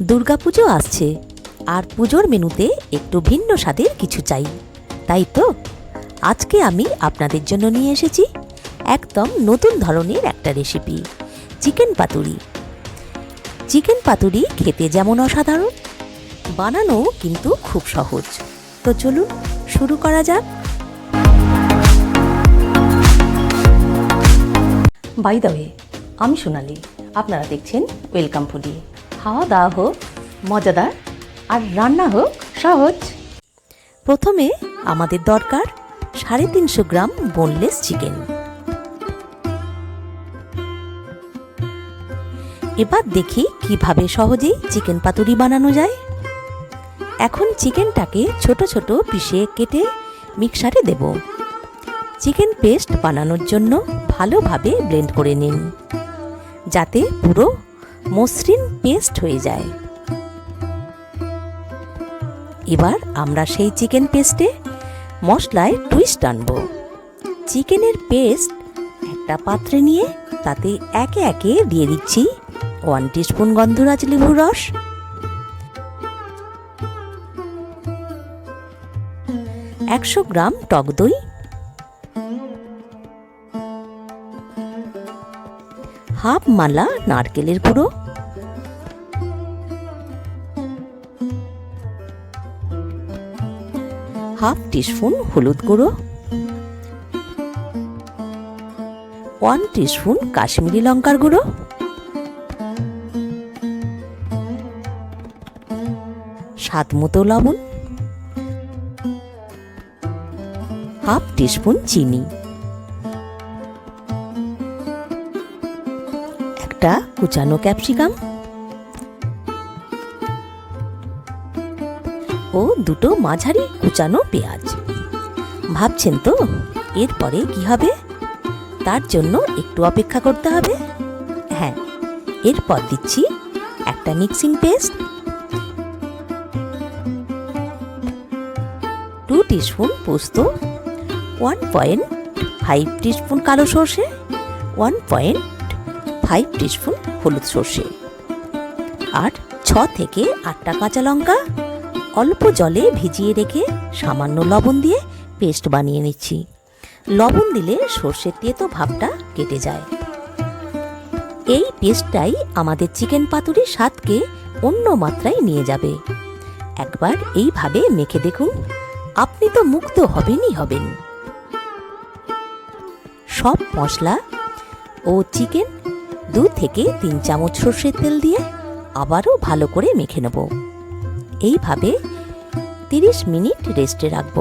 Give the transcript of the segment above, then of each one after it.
দুর্গাপুজো আসছে। আর পুজোর মেনুতে একটু ভিন্ন স্বাদের কিছু চাই। তাই তো? আজকে আমি আপনাদের জন্য নিয়ে এসেছি একদম নতুন ধরনের একটা recipe chicken paturi. Chicken paturi খেতে যেমন অসাধারণ বানানো কিন্তু খুব সহজ। তো চলুন, শুরু করা যাক। বাই দ্য ওয়ে আমি সোনালি, আপনারা দেখছেন ওয়েলকাম ফুডি খাওয়া দাওয়া হোক, মজাদার, আর রান্না হোক, সহজ। প্রথমে আমাদের দরকার সাড়ে তিনশো গ্রাম বোনলেস চিকেন এবার দেখি কীভাবে সহজেই চিকেন পাতুরি বানানো যায়। এখন চিকেনটাকে ছোট ছোট পিষে কেটে মিক্সারে দেব। চিকেন পেস্ট বানানোর জন্য ভালোভাবে ব্লেন্ড করে নিন। যাতে পুরো মসৃণ পেস্ট হয়ে যায়। এবার আমরা সেই চিকেন পেস্টে মশলায় টুইস্ট আনব। চিকেনের পেস্ট একটা পাত্রে নিয়ে তাতে একে একে দিয়ে দিচ্ছি ওয়ান টিস্পুন গন্ধরাজ লেবুর রস। একশো গ্রাম টক দই হাফ মালা নারকেলের গুঁড়ো। হাফ টিস্পুন হলুদ গুঁড়ো। ওয়ান টিস্পুন কাশ্মীরি লঙ্কার গুঁড়ো। স্বাদ মতো লবণ। হাফ টিস্পুন চিনি। একটা কুচানো ক্যাপসিকাম। ও দুটো মাঝারি কুচানো পেঁয়াজ। ভাবছেন তো, এরপরে কি হবে? তার জন্য একটু অপেক্ষা করতে হবে। হ্যাঁ এরপর দিচ্ছি একটা মিক্সিং পেস্ট। টু টিস্পুন পোস্ত ওয়ান পয়েন্ট ফাইভ টিস্পুন কালো সর্ষে ওয়ান পয়েন্ট ফাইভ টিস্পুন হলুদ সর্ষে। আর ছ থেকে আটটা কাঁচা লঙ্কা অল্প জলে ভিজিয়ে রেখে সামান্য লবণ দিয়ে পেস্ট বানিয়ে নিচ্ছি। লবণ দিলে সর্ষের তেতো ভাবটা কেটে যায়। এই পেস্টটাই আমাদের চিকেন পাতুরির স্বাদকে অন্য মাত্রায় নিয়ে যাবে। একবার এইভাবে মেখে দেখুন, আপনি তো মুক্ত হবেনই হবেন। সব মশলা ও চিকেন দু থেকে তিন চামচ সর্ষের তেল দিয়ে আবারও ভালো করে মেখে নেব। এইভাবে তিরিশ মিনিট রেস্টে রাখব।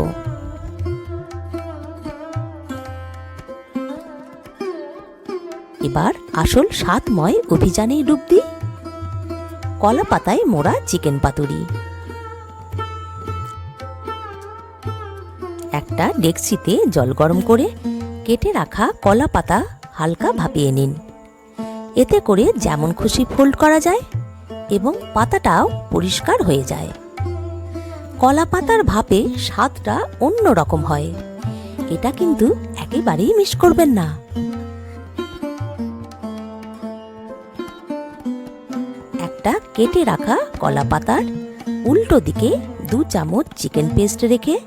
এবার আসল স্বাদময় অভিযানে ডুব দিই কলা পাতায় মোড়া চিকেন পাতুরি। একটা ডেক্সিতে জল গরম করে কেটে রাখা কলা পাতা হালকা ভাপিয়ে নিন। এতে করে যেমন খুশি ফোল্ড করা যায় এবং পাতাটাও পরিষ্কার হয়ে যায়। কলা পাতার ভাপে স্বাদটা অন্য রকম হয়। এটা কিন্তু একেবারেই মিস করবেন না। একটা কেটে রাখা কলা পাতার উল্টো দিকে দু চামচ চিকেন পেস্ট রেখে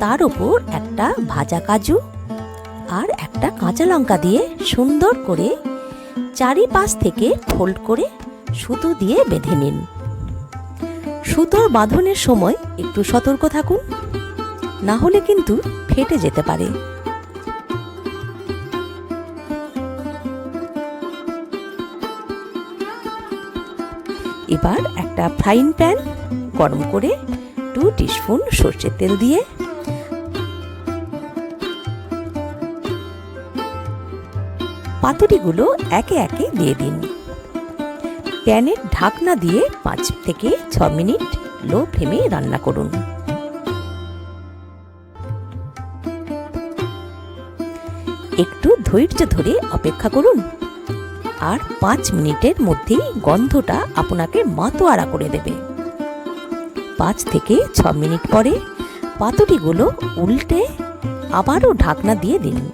তার উপর একটা ভাজা কাজু একটা কাঁচা লঙ্কা দিয়ে সুন্দর করে চারিপাশ থেকে ফোল্ড করে সুতো দিয়ে বেঁধে নিন। সুতোর বাঁধনের সময় একটু সতর্ক থাকুন, না হলে কিন্তু ফেটে যেতে পারে। এবার একটা ফ্রাইং প্যান গরম করে টু টিস্পুন সর্ষের তেল দিয়ে পাতুরিগুলো একে একে দিয়ে দিন। প্যানের ঢাকনা দিয়ে পাঁচ থেকে ছ মিনিট লো ফ্লেমে রান্না করুন। একটু ধৈর্য ধরে অপেক্ষা করুন। আর পাঁচ মিনিটের মধ্যেই গন্ধটা আপনাকে মাতোয়ারা করে দেবে। পাঁচ থেকে ছ মিনিট পরে পাতুরিগুলো উল্টে আবারও ঢাকনা দিয়ে দিন।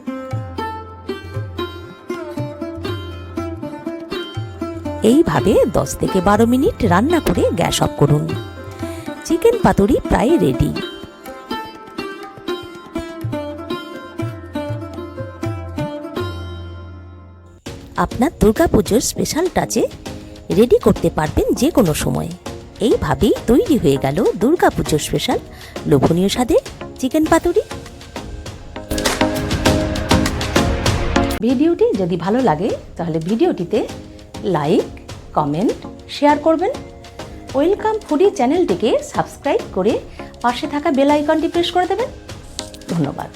এইভাবে দশ থেকে বারো মিনিট রান্না করে গ্যাস অফ করুন। চিকেন পাতুরি প্রায় রেডি আপনার দুর্গাপুজোর স্পেশাল টাচে রেডি করতে পারবেন যে কোনো সময়। এইভাবেই তৈরি হয়ে গেল দুর্গাপুজোর স্পেশাল লোভনীয় স্বাদে চিকেন পাতুরি। ভিডিওটি যদি ভালো লাগে তাহলে ভিডিওটিতে লাইক কমেন্ট শেয়ার করবেন। ওয়েলকাম ফুডি চ্যানেলটিকে সাবস্ক্রাইব করে পাশে থাকা বেল আইকনটি প্রেস করে দেবেন। ধন্যবাদ।